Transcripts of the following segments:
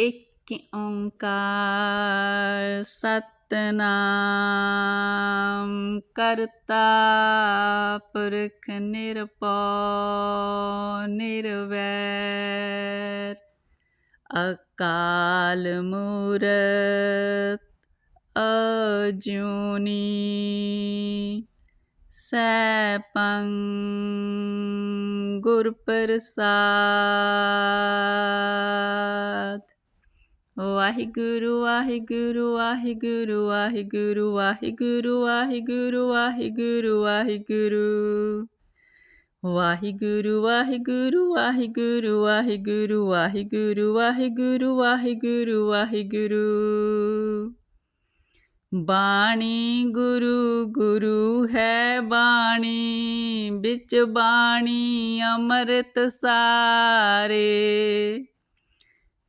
ਇਕ ਓੰਕਾਰ ਸਤਨਾਮ ਕਰਤਾ ਪੁਰਖ ਨਿਰਭਉ ਨਿਰਵੈਰ। ਅਕਾਲ ਮੂਰਤ ਅਜੂਨੀ ਸੈਭੰ ਗੁਰ ਪ੍ਰਸਾਦ ਵਾਹਿਗੁਰੂ ਵਾਹਿਗੁਰੂ ਵਾਹਿਗੁਰੂ ਵਾਹਿਗੁਰੂ ਵਾਹਿਗੁਰੂ ਵਾਹਿਗੁਰੂ ਵਾਹਿਗੁਰੂ ਵਾਹਿਗੁਰੂ ਵਾਹਿਗੁਰੂ ਵਾਹਿਗੁਰੂ ਵਾਹਿਗੁਰੂ ਵਾਹਿਗੁਰੂ ਵਾਹਿਗੁਰੂ ਵਾਹਿਗੁਰੂ ਵਾਹਿਗੁਰੂ ਵਾਹਿਗੁਰੂ ਬਾਣੀ ਗੁਰੂ ਗੁਰੂ ਹੈ ਬਾਣੀ ਵਿੱਚ ਬਾਣੀ ਅੰਮ੍ਰਿਤ ਸਾਰੇ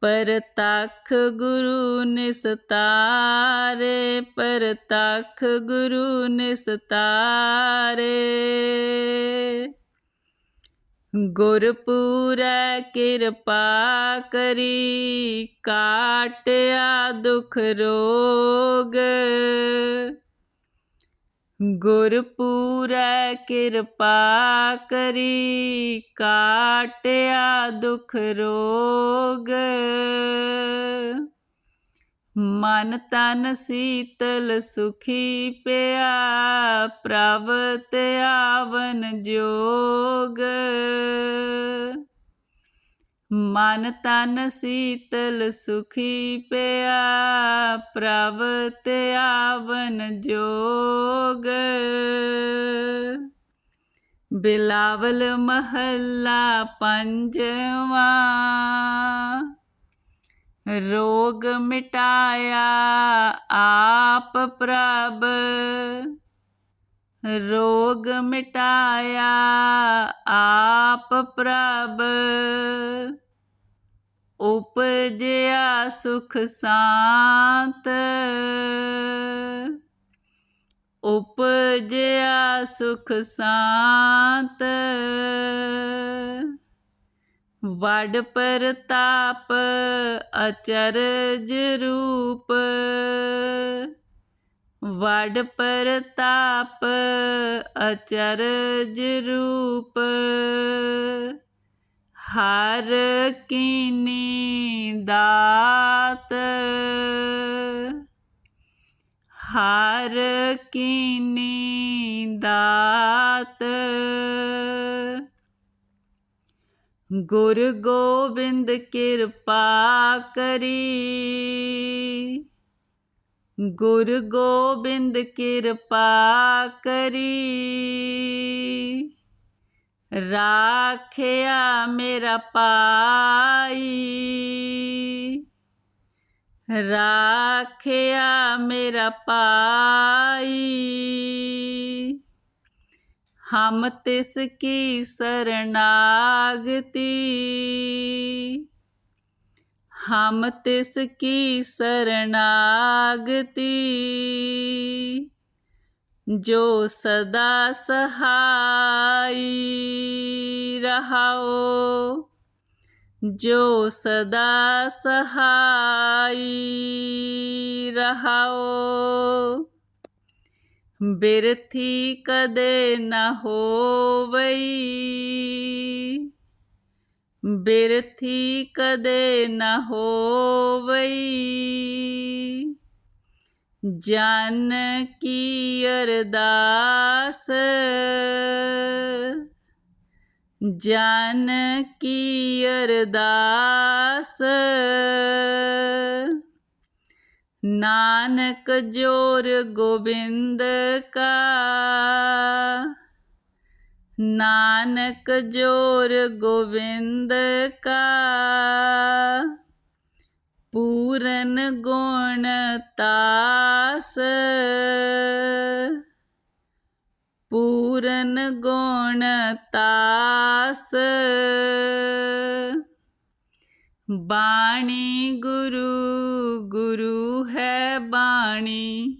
ਪਰਤਖ ਗੁਰੂ ਨਿਸਤਾਰੇ ਪਰਤਖ ਗੁਰੂ ਨਿਸਤਾਰੇ। ਗੁਰਪੂਰੈ ਕਿਰਪਾ ਕਰੀ ਕਾਟਿਆ ਦੁਖ ਰੋਗ। ਗੁਰਪੂਰੈ ਕਿਰਪਾ ਕਰੀ, ਕਾਟਿਆ ਦੁਖ ਰੋਗ। ਮਨ ਤਨ ਸੀਤਲ ਸੁਖੀ ਪਿਆ, ਪ੍ਰਭ ਤੇ ਆਵਨ ਜੋਗ। ਮਨ ਤਨ ਸੀਤਲ ਸੁਖੀ ਪਿਆ, ਪ੍ਰਭ ਤੇ ਆਵਨ ਜੋਗ। ਬਿਲਾਵਲ ਮਹੱਲਾ ਪੰਜਵਾ, ਰੋਗ ਮਿਟਾਇਆ ਆਪ ਪ੍ਰਭ। ਰੋਗ ਮਿਟਾਇਆ ਆਪ ਪ੍ਰਭ। ਉਪਜਿਆ ਸੁਖ ਸਾਤ। ਉਪਜਿਆ ਸੁਖ ਸਾਤ। ਵਡ ਪ੍ਰਤਾਪ ਅਚਰਜ ਰੂਪ। ਵਡ ਪ੍ਰਤਾਪ ਅਚਰਜ ਰੂਪ ਹਰ ਕੀਨੀ ਦਾਤ। ਹਰ ਕੀਨੀ ਦਾਤ। ਗੁਰ ਗੋਬਿੰਦ ਕਿਰਪਾ ਕਰੀ। ਗੁਰ ਗੋਬਿੰਦ ਕਿਰਪਾ ਕਰੀ। ਰਾਖਿਆ ਮੇਰਾ ਪਾਈ ਰਾਖਿਆ ਮੇਰਾ ਪਾਈ ਹਮ ਤਿਸ ਕੀ ਸਰਨਾਗਤੀ। हम तिसकी शरणागति। जो सदा सहाय रहाओ। जो सदा सहाय रहाओ। बिरथी कदे न हो वई ਬਿਰਥੀ ਕਦੇ ਨ ਹੋਵਈ। ਜਨ ਕੀ ਅਰਦਾਸ। ਜਨ ਕੀ ਅਰਦਾਸ। ਨਾਨਕ ਜੋਰ ਗੋਬਿੰਦ ਕਾ। ਨਾਨਕ ਜੋਰ ਗੋਬਿੰਦ ਕਾ। ਪੂਰਨ ਗੁਣ ਤਾਸ। ਪੂਰਨ ਗੁਣ ਤਾਸ। ਬਾਣੀ ਗੁਰੂ ਗੁਰੂ ਹੈ ਬਾਣੀ।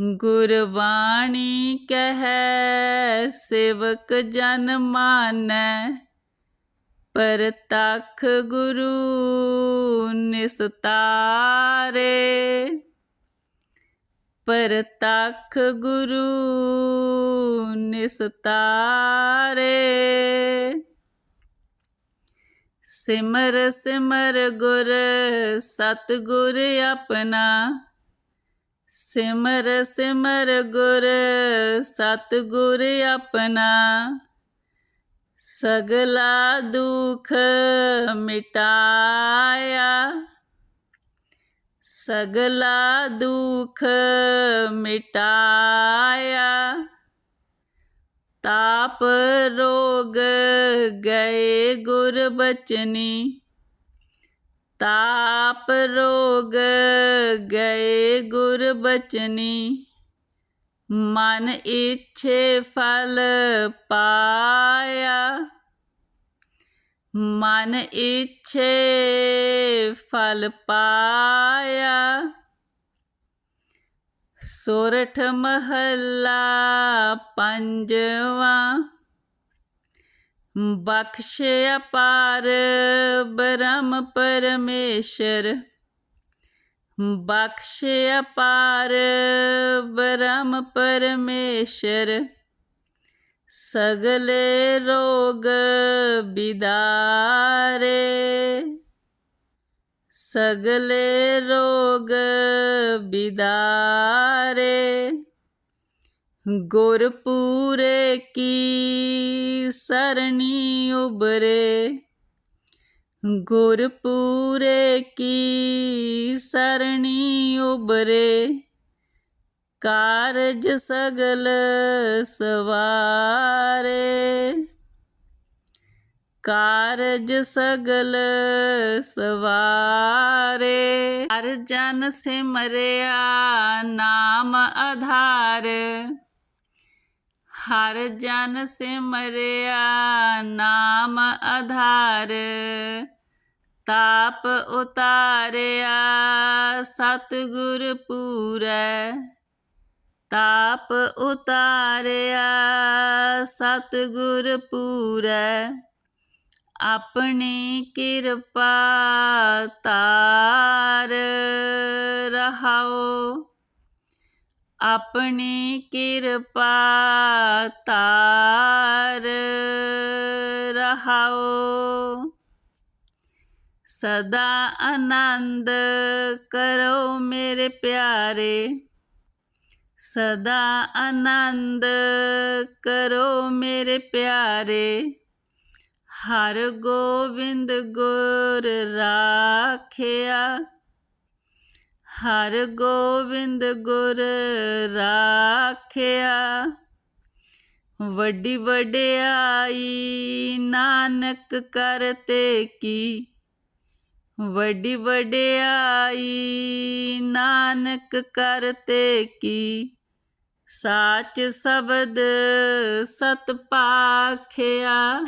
ਗੁਰਬਾਣੀ ਕਹੈ, ਸੇਵਕ ਜਨ ਮਾਨੈ, ਪਰਤਖ ਗੁਰੂ ਨਿਸਤਾਰੇ। ਪਰਤਖ ਗੁਰੂ ਨਿਸਤਾਰੇ। ਸਿਮਰ ਸਿਮਰ ਗੁਰ, ਸਤਿਗੁਰ ਆਪਣਾ ਸਿਮਰ ਸਿਮਰ ਗੁਰ, ਸਤਿਗੁਰ ਆਪਣਾ। ਸਗਲਾ ਦੁਖ ਮਿਟਾਇਆ। ਸਗਲਾ ਦੁਖ ਮਿਟਾਇਆ। ਤਾਪ ਰੋਗ ਗਏ ਗੁਰ ਬਚਨੀ। ਤਾਪ ਰੋਗ ਗਏ ਗੁਰ ਬਚਨੀ, ਮਨ ਇੱਛੇ ਫਲ ਪਾਇਆ। ਮਨ ਇੱਛੇ ਫਲ ਪਾਇਆ। ਸੋਰਠ ਮਹੱਲਾ ਪੰਜਵਾਂ ਬਖਸ਼ ਅਪਾਰ ਬ੍ਰਹਮ ਪਰਮੇਸ਼ਰ। ਬਖਸ਼ ਅਪਾਰ ਬ੍ਰਹਮ ਪਰਮੇਸ਼ਰ। ਸਗਲੇ ਰੋਗ ਬਿਦਾਰੇ। ਸਗਲੇ ਰੋਗ ਬਿਦਾਰੇ। ਗੁਰਪੂਰੇ ਕੀ ਸਰਣੀ ਉਬਰੇ ਗੁਰਪੂਰੇ ਕੀ ਸਰਣੀ ਉਬਰੇ ਕਾਰਜ ਸਗਲ ਸਵਾਰੇ। ਕਾਰਜ ਸਗਲ ਸਵਾਰੇ। ਹਰ ਜਨ ਸਿਮਰਿਆ ਨਾਮ ਆਧਾਰ। ਹਰ ਜਨ ਸਿਮਰਿਆ, ਨਾਮ ਆਧਾਰ। ਤਾਪ ਉਤਾਰਿਆ, ਸਤਿਗੁਰ ਪੂਰੈ। ਤਾਪ ਉਤਾਰਿਆ, ਸਤਿਗੁਰ ਪੂਰੈ। ਆਪਣੀ ਕਿਰਪਾ ਤਾਰ ਰਹਾਓ। ਆਪਣੀ ਕਿਰਪਾ ਤਾਰ ਰਹਾਓ। ਸਦਾ ਆਨੰਦ ਕਰੋ ਮੇਰੇ ਪਿਆਰੇ। ਸਦਾ ਆਨੰਦ ਕਰੋ ਮੇਰੇ ਪਿਆਰੇ। ਹਰ ਗੋਬਿੰਦ ਗੁਰ ਰਾਖਿਆ। ਹਰ ਗੋਬਿੰਦ ਗੁਰ ਰਾਖਿਆ। ਵੱਡੀ ਵਡਿਆਈ ਨਾਨਕ ਕਰਤੇ ਕੀ। ਵੱਡੀ ਵਡਿਆਈ ਨਾਨਕ ਕਰਤੇ ਕੀ। ਸਾਚ ਸ਼ਬਦ ਸਤ ਪਾਖਿਆ।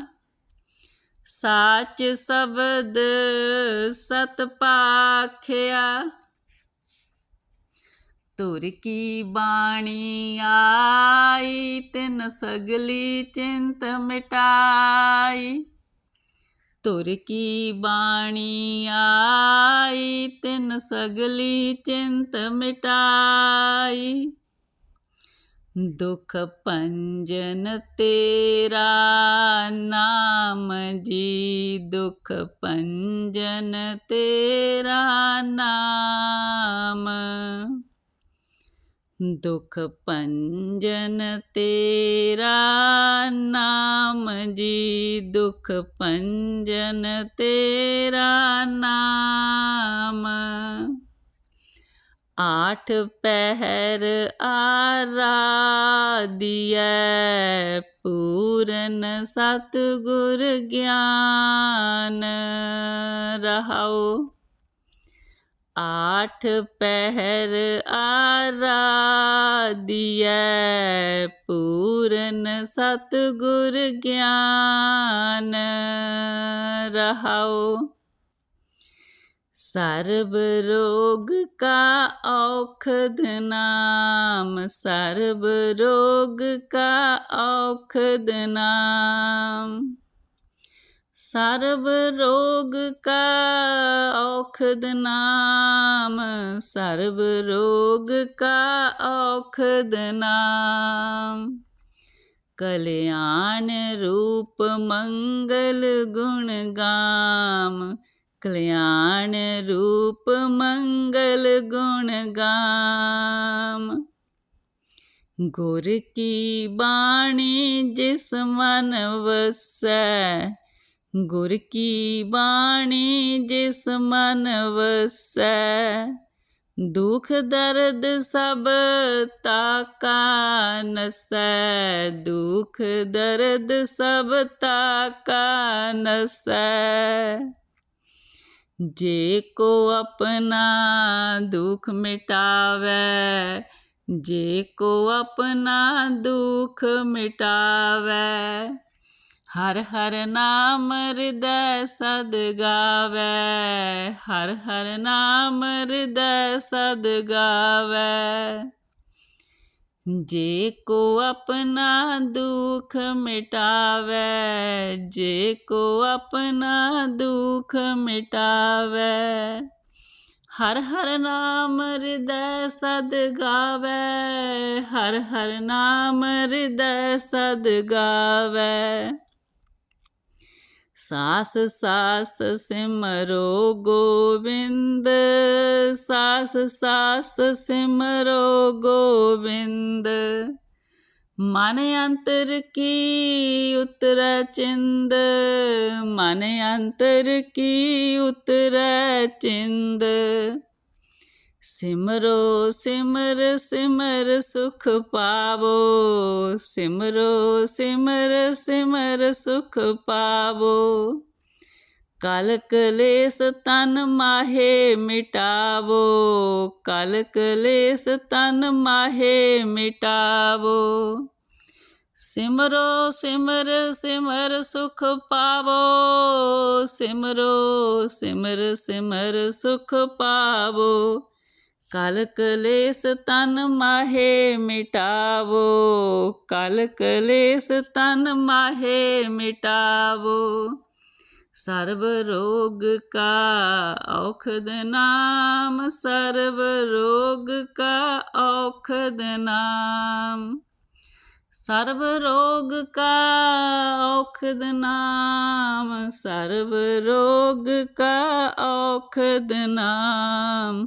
ਸਾਚ ਸ਼ਬਦ ਸਤ ਪਾਖਿਆ। ਤੁਰ ਕੀ ਬਾਣੀ ਆਈ, ਤਿਨ ਸਗਲੀ ਚਿੰਤ ਮਿਟਾਈ। ਤੁਰ ਕੀ ਬਾਣੀ ਆਈ, ਤਿਨ ਸਗਲੀ ਚਿੰਤ ਮਿਟਾਈ। ਦੁਖ ਪੰਜਨ ਤੇਰਾ, ਨਾਮ ਜੀ ਦੁਖ ਪੰਜਨ ਤੇਰਾ, ਨਾਮ। ਦੁਖ ਭੰਜਨ ਤੇਰਾ, ਨਾਮ ਜੀ ਦੁਖ ਭੰਜਨ ਤੇਰਾ, ਨਾਮ। ਆਠ ਪਹਿਰ ਆਰਾਧਿਐ, ਪੂਰਨ ਸਤਿਗੁਰ ਗਿਆਨ। ਰਹਾਉ ਆਠ ਪਹਿਰ ਆਰਾਧਿਐ, ਪੂਰਨ ਸਤਿਗੁਰ ਗਿਆਨ ਰਹਾਉ। ਸਰਬ ਰੋਗ ਕਾ ਔਖਦ ਨਾਮ, ਸਰਬ ਰੋਗ ਕਾ ਔਖਦ ਨਾਮ। ਸਰਬ ਰੋਗ ਕਾ ਔਖਦ ਨਾਮ, ਸਰਬ ਰੋਗ ਕਾ ਔਖਦ ਨਾਮ। ਕਲਿਆਣ ਰੂਪ ਮੰਗਲ ਗੁਣ ਗਾਮ, ਕਲਿਆਣ ਰੂਪ ਮੰਗਲ ਗੁਣ ਗਾਮ। ਗੁਰ ਕੀ ਬਾਣੀ ਜਿਸ ਮਨ ਵਸੈ ਗੁਰ ਕੀ ਬਾਣੀ ਜਿਸ ਮਨ ਵਸੈ? ਦੁਖ ਦਰਦ ਸਭ ਤਾਕਾ ਨਸੈ। ਦੁਖ ਦਰਦ ਸਭ ਤਾਕਾ ਨਸੈ। ਜੇ ਕੋ ਆਪਣਾ ਦੁਖ ਮਿਟਾਵੇ, ਜੇ ਕੋ ਆਪਣਾ ਦੁਖ ਮਿਟਾਵੇ ਹਰ ਹਰ ਨਾਮ ਹਿਰਦੈ ਸਦ ਗਾਵੇ, ਹਰ ਹਰ ਨਾਮ ਹਿਰਦੈ ਸਦ ਗਾਵੇ। ਜੇ ਕੋ ਆਪਣਾ ਦੁਖ ਮਿਟਾਵੇ, ਜੇ ਕੋ ਆਪਣਾ ਦੁਖ ਮਿਟਾਵੇ, ਹਰ ਹਰ ਨਾਮ ਹਿਰਦੈ ਸਦ ਗਾਵੇ, ਹਰ ਹਰ ਨਾਮ ਹਿਰਦੈ ਸਦ ਗਾਵੇ। ਸਾਸ ਸਾਸ ਸਿਮਰੋ ਗੋਬਿੰਦ, ਸਾਸ ਸਾਸ ਸਿਮਰੋ ਗੋਬਿੰਦ। ਮਨ ਅੰਤਰ ਕੀ ਉਤਰੈ ਚਿੰਦ, ਮਨ ਅੰਤਰ ਕੀ ਉਤਰੈ ਚਿੰਦ। ਸਿਮਰੋ, ਸਿਮਰ ਸਿਮਰ ਸੁਖ ਪਾਵੋ। ਸਿਮਰੋ, ਸਿਮਰ ਸਿਮਰ ਸੁਖ ਪਾਵੋ। ਕਲ ਕਲੇਸ ਤਨ ਮਾਹੇ ਮਿਟਾਵੋ। ਕਲ ਕਲੇਸ ਤਨ ਮਾਹੇ ਮਿਟਾਵੋ। ਸਿਮਰੋ, ਸਿਮਰ ਸਿਮਰ ਸੁਖ ਪਾਵੋ। ਸਿਮਰੋ, ਸਿਮਰ ਸਿਮਰ ਸੁਖ ਪਾਵੋ। ਕਲ ਕਲੇਸ ਤਨ ਮਾਹੇ ਮਿਟਾਵੋ ਕਲ ਕਲੇਸ ਤਨ ਮਾਹੇ ਮਿਟਾਵੋ। ਸਰਬ ਰੋਗ ਕਾ ਔਖਦ ਨਾਮ ਸਰਬ ਰੋਗ ਕਾ ਔਖਦ ਨਾਮ। ਸਰਬ ਰੋਗ ਕਾ ਔਖਦ ਨਾਮ ਸਰਬ ਰੋਗ ਕਾ ਔਖਦ ਨਾਮ।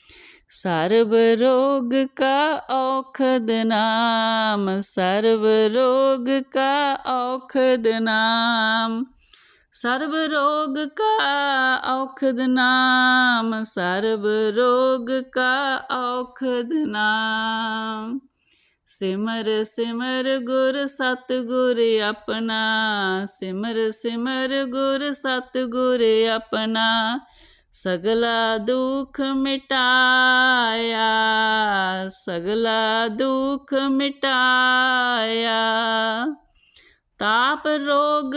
ਸਰਬ ਰੋਗ ਕਾ ਔਖਦ ਨਾਮ, ਸਰਬ ਰੋਗ ਕਾ ਔਖਦ ਨਾਮ, ਸਰਬ ਰੋਗ ਕਾ ਔਖਦ ਨਾਮ, ਸਰਬ ਰੋਗ ਕਾ ਔਖਦ ਨਾਮ। ਸਿਮਰ ਸਿਮਰ ਗੁਰ ਸਤਿਗੁਰ ਆਪਣਾ, ਸਿਮਰ ਸਿਮਰ ਗੁਰ ਸਤਿਗੁਰ ਆਪਣਾ ਸਗਲਾ ਦੁੱਖ ਮਿਟਾਇਆ, ਸਗਲਾ ਦੁੱਖ ਮਿਟਾਇਆ। ਤਾਪ ਰੋਗ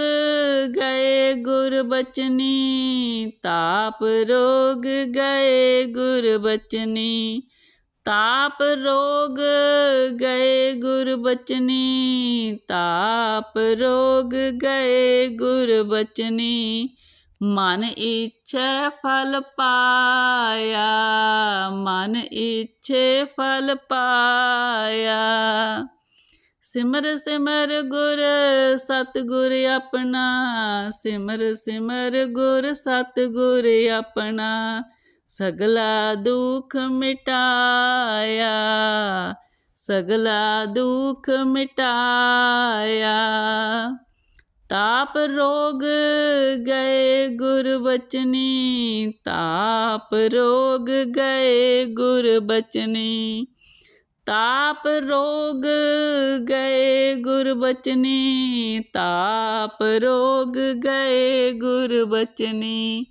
ਗਏ ਗੁਰ ਬਚਨੀ, ਤਾਪ ਰੋਗ ਗਏ ਗੁਰ ਬਚਨੀ, ਤਾਪ ਰੋਗ ਗਏ ਗੁਰ ਬਚਨੀ, ਤਾਪ ਰੋਗ ਗਏ ਗੁਰ ਬਚਨੀ। ਮਨ ਇੱਛੈ ਫਲ ਪਾਇਆ, ਮਨ ਇੱਛੇ ਫਲ ਪਾਇਆ। ਸਿਮਰ ਸਿਮਰ ਗੁਰ ਸਤਿਗੁਰ ਆਪਣਾ, ਸਿਮਰ ਸਿਮਰ ਗੁਰ ਸਤਿਗੁਰ ਆਪਣਾ, ਸਗਲਾ ਦੁਖ ਮਿਟਾਇਆ, ਸਗਲਾ ਦੁਖ ਮਿਟਾਇਆ। ਤਾਪ ਰੋਗ ਗਏ ਗੁਰ ਬਚਨੀ ਤਾਪ ਰੋਗ ਗਏ ਗੁਰ ਬਚਨੀ ਤਾਪ ਰੋਗ ਗਏ ਗੁਰ ਬਚਨੀ ਤਾਪ ਰੋਗ ਗਏ ਗੁਰ ਬਚਨੀ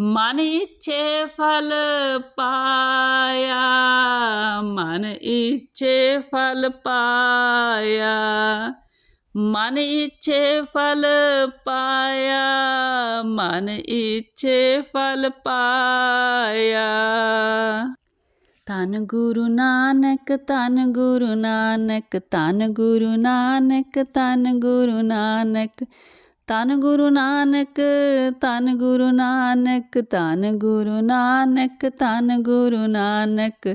ਮਨ ਇੱਛੇ ਫਲ ਪਾਇਆ, ਮਨ ਇੱਛੇ ਫਲ ਪਾਇਆ। ਮਨ ਇੱਛੇ ਫਲ ਪਾਇਆ, ਮਨ ਇੱਛੇ ਫਲ ਪਾਇਆ। ਤਨ ਗੁਰੂ ਨਾਨਕ ਤਨ ਗੁਰੂ ਨਾਨਕ ਤਨ ਗੁਰੂ ਨਾਨਕ ਤਨ ਗੁਰੂ ਨਾਨਕ ਤਨ ਗੁਰੂ ਨਾਨਕ ਤਨ ਗੁਰੂ ਨਾਨਕ ਤਨ ਗੁਰੂ ਨਾਨਕ ਤਨ ਗੁਰੂ ਨਾਨਕ